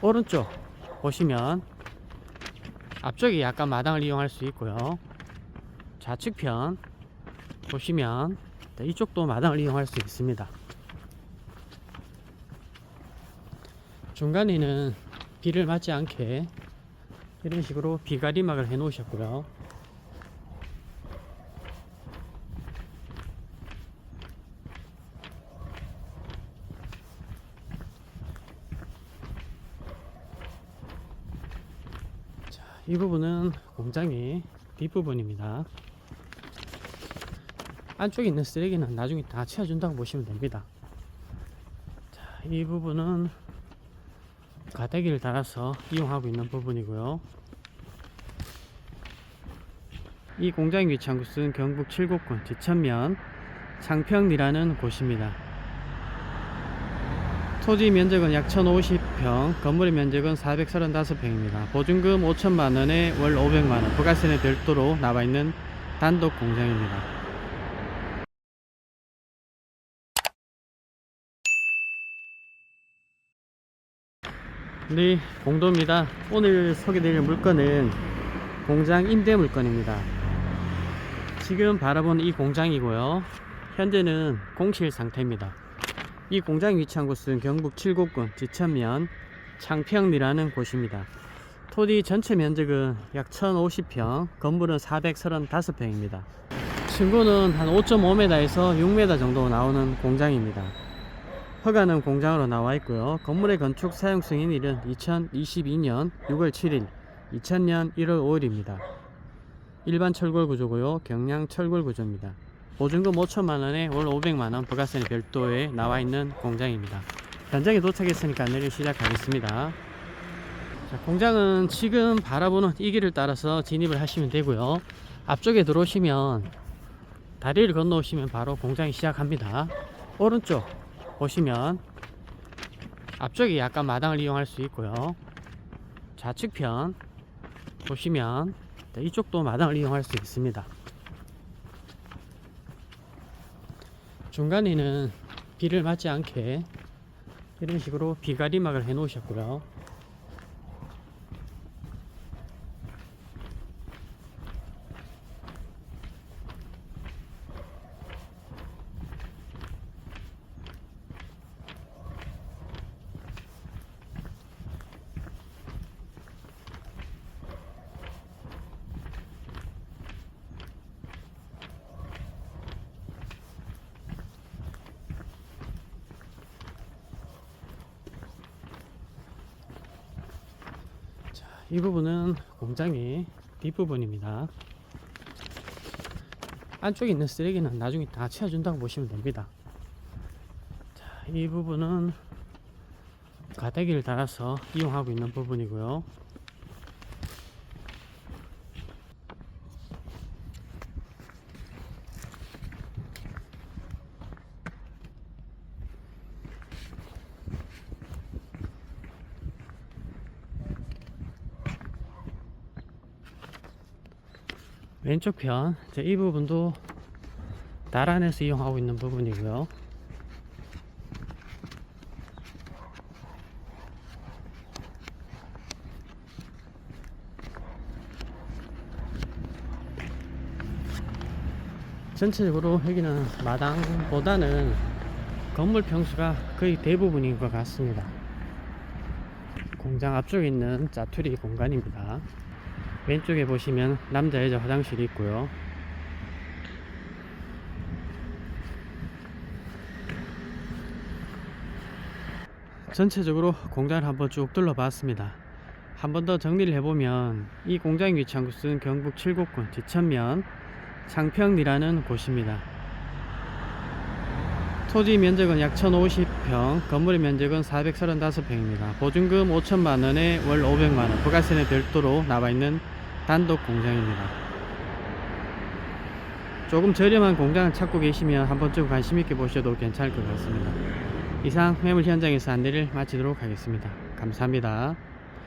오른쪽 보시면 앞쪽이 약간 마당을 이용할 수 있고요. 좌측편 보시면 네, 이쪽도 마당을 이용할 수 있습니다. 중간에는 비를 맞지 않게 이런 식으로 비가리막을 해 놓으셨고요. 자, 이 부분은 공장의 뒷부분입니다. 안쪽에 있는 쓰레기는 나중에 다 치워준다고 보시면 됩니다. 자, 이 부분은 가대기를 달아서 이용하고 있는 부분이고요. 이 공장 위치한 곳은 경북 칠곡군 지천면 창평리라는 곳입니다. 토지 면적은 약 1050평, 건물의 면적은 435평입니다. 보증금 5천만원에 월 500만원, 부가세는 별도로 나와 있는 단독 공장입니다. 네, 공도입니다. 오늘 소개드릴 물건은 공장 임대 물건입니다. 지금 바라본 이 공장이고요. 현재는 공실 상태입니다. 이 공장 위치한 곳은 경북 칠곡군 지천면 창평리라는 곳입니다. 토지 전체 면적은 약 1050평, 건물은 435평입니다. 층고는 한 5.5m에서 6m 정도 나오는 공장입니다. 허가는 공장으로 나와 있고요. 건물의 건축 사용 승인일은 2022년 6월 7일, 2000년 1월 5일입니다. 일반 철골 구조고요. 경량 철골 구조입니다. 보증금 5천만 원에 월 500만 원 부가세는 별도에 나와 있는 공장입니다. 현장에 도착했으니까 안내를 시작하겠습니다. 자, 공장은 지금 바라보는 이 길을 따라서 진입을 하시면 되고요. 앞쪽에 들어오시면 다리를 건너 오시면 바로 공장이 시작합니다. 오른쪽 보시면 앞쪽이 약간 마당을 이용할 수 있고요. 좌측편 보시면 네, 이쪽도 마당을 이용할 수 있습니다. 중간에는 비를 맞지 않게 이런 식으로 비가리막을 해 놓으셨고요. 이 부분은 공장의 뒷부분입니다. 안쪽에 있는 쓰레기는 나중에 다 치워준다고 보시면 됩니다. 자, 이 부분은 가대기를 달아서 이용하고 있는 부분이고요. 왼쪽 편, 이 부분도 나란해서 이용하고 있는 부분이고요. 전체적으로 여기는 마당보다는 건물 평수가 거의 대부분인 것 같습니다. 공장 앞쪽에 있는 짜투리 공간입니다. 왼쪽에 보시면 남자 여자 화장실이 있고요. 전체적으로 공장을 한번 쭉 둘러봤습니다. 한 번 더 정리를 해보면 이 공장 위치한 곳은 경북 칠곡군 지천면 창평리라는 곳입니다. 토지 면적은 약 1050평, 건물의 면적은 435평입니다. 보증금 5천만원에 월 500만원, 부가세는 별도로 나와 있는 단독 공장입니다. 조금 저렴한 공장을 찾고 계시면 한 번쯤 관심있게 보셔도 괜찮을 것 같습니다. 이상 매물 현장에서 안내를 마치도록 하겠습니다. 감사합니다.